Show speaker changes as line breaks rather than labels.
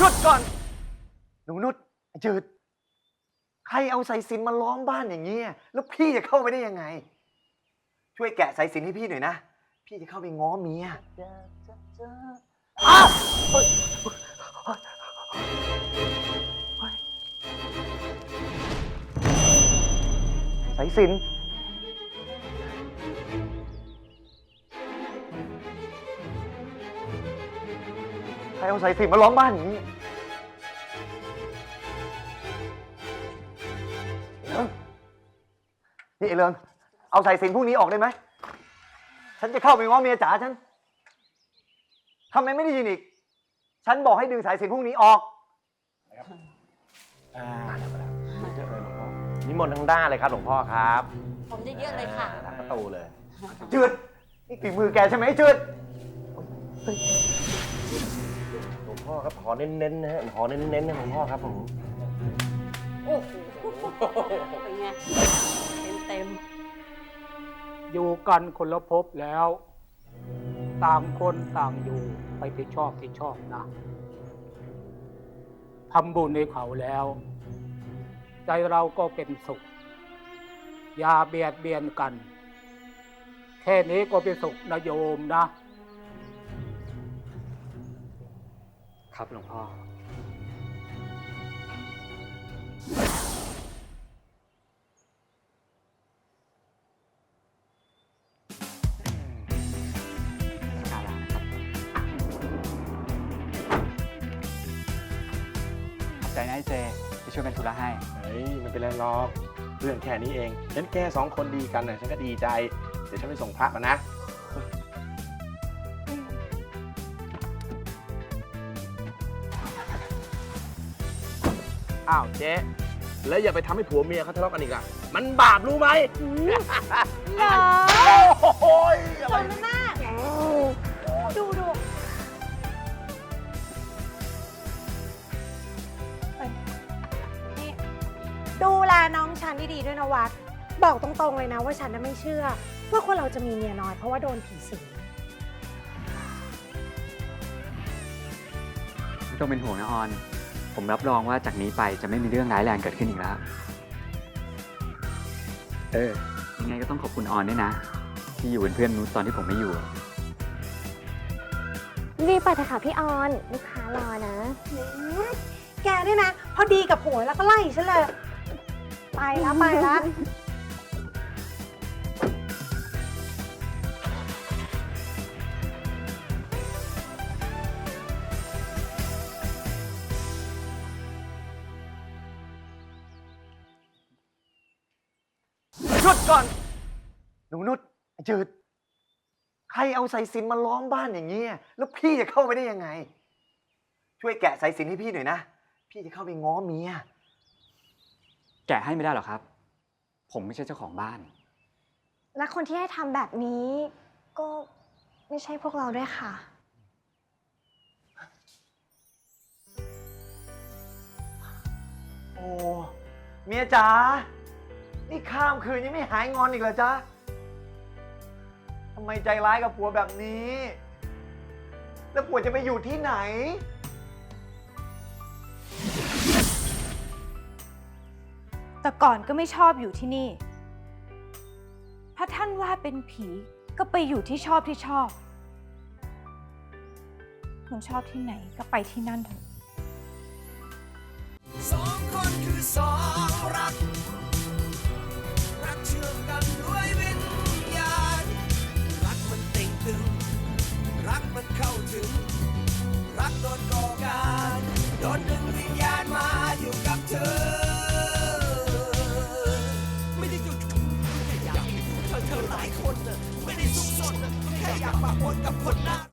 หยุดก่อน หนูนุชไอ้จืด ใครเอาสายสิญจนมาล้อมบ้านอย่างนี้ยแล้วพี่จะเข้าไปได้ยังไง ช่วยแกะสายสิญจนให้พี่หน่อยนะ พี่จะเข้าไปง้อเมียอ้าวเฮ้ยเฮ้ยสายสิญจน ครเอาสายสิญจนมาล้อมบ้านอย่างนี้เอิงนี่ไอ้เริงเอาสายสิญจนพวกนี้ออกได้ไหม ฉันจะเข้าไปง้อเมียจ๋าฉันทำไมไม่ได้ยินอีก ฉันบอกให้ดึงสายสิญจนพวกนี้ออก
อ่าเยอะเลยหลวงพ่อนิมนต์ทั้งด้านเลยครับหลวงพ่อครับ
ผมได้เยอะเลยค่ะ
ทางประตูเลย
จืด นี่ฝีมือแกใช่ไหมจืด
หลวงพ่อ ครับขอเน้นๆนะฮะขอเน้นๆนะหลวงพ่อครับผม
โอ้โหเป็นไงเต็มเต็ม
อยู่กันคนละภพแล้ว ต่างคนต่างอยู่ไปที่ชอบที่ชอบนะทำบุญในเขาแล้ว ใจเราก็เป็นสุข อย่าเบียดเบียนกัน แค่นี้ก็เป็นสุขนะโยมนะ
ครับหลวงพ่อสักการะนะครับขอบใจนะไอ้เจที่ช่วยเป็นธุระให้
เฮ้ยไม่เป็นไรหรอกเรื่องแค่นี้เองฉันแค่สองคนดีกันนะฉันก็ดีใจ เดี๋ยวฉันไปส่งพระมานะ อ้าวเจ๊แล้วอย่าไปทำให้ผัวเมียเขาทะเลาะกันอีกอะ มันบาปรู้ไหม
เหรอ
โอ้ย
จนหน้าดูดู
นี่ดูแลน้องฉันดีๆด้วยนะวัด บอกตรงๆเลยนะว่าฉันน่ะไม่เชื่อว่าคนเราจะมีเมียน้อยเพราะว่าโดนผีสิง
ไม่ต้องเป็นห่วงนะออน ผมรับรองว่าจากนี้ไปจะไม่มีเรื่องร้ายแรงเกิดขึ้นอีกแล้ว เออ ยังไงก็ต้องขอบคุณออนด้วยนะ ที่อยู่เป็นเพื่อนนุชตอนที่ผมไม่อยู่
รีบไปเถอะค่ะพี่ออน ลูกค้ารอนะ
แกเนี่ยนะ พอดีกับผัวแล้วก็ไล่ฉันเลย ไปแล้วไปแล้ว
หยุดก่อน หนูนุชไอ้จืด ใครเอาสายสิญจนมาล้อมบ้านอย่างนี้ยแล้วพี่จะเข้าไปได้ยังไง ช่วยแกะสายสิญจนให้พี่หน่อยนะ พี่จะเข้าไปง้อเมีย
แกะให้ไม่ได้หรอกครับ ผมไม่ใช่เจ้าของบ้าน
และคนที่ให้ทำแบบนี้ ก็ไม่ใช่พวกเราด้วยค่ะ
โอ้ เมียจ๋า นี่ข้ามคืนยังไม่หายงอนอีกเหรอจ๊ะทำไมใจร้ายกับผัวแบบนี้ แล้วผัวจะไปอยู่ที่ไหน
แต่ก่อนก็ไม่ชอบอยู่ที่นี่ ถ้าท่านว่าเป็นผีก็ไปอยู่ที่ชอบที่ชอบ คุณชอบที่ไหนก็ไปที่นั่นเถอะ
สองคนคือสอง แค่อยากมีเธอเธอหลายคนน่ะไม่ได้ซุกซนน่ะแค่อยากปะปนกับคนหน้า